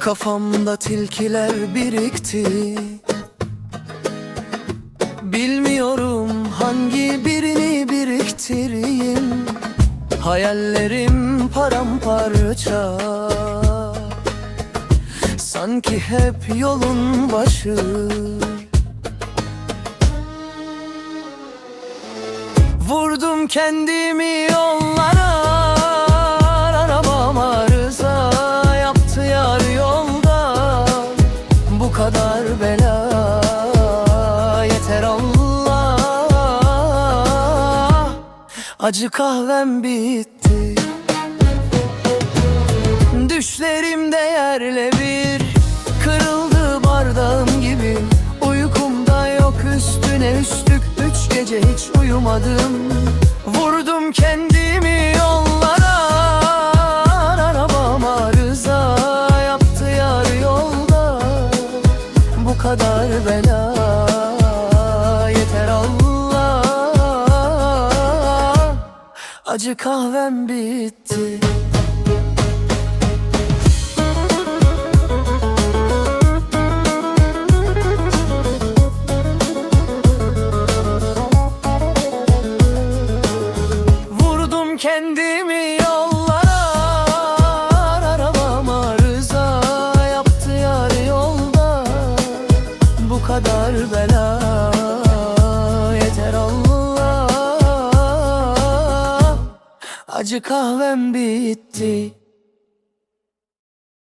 Kafamda tilkiler birikti. Bilmiyorum hangi birini biriktireyim. Hayallerim paramparça. Sanki hep yolun başı. Vurdum kendimi yollara kadar bela. Yeter Allah. Acı kahvem bitti. Düşlerimde yerle bir. Kırıldı bardağım gibi. Uykumda yok üstüne üstlük. Üç gece hiç uyumadım. Vurdum kendimi kadar bela yeter Allah. Acı kahvem bitti. Vurdum kendimi bela. Yeter Allah. Acı kahvem bitti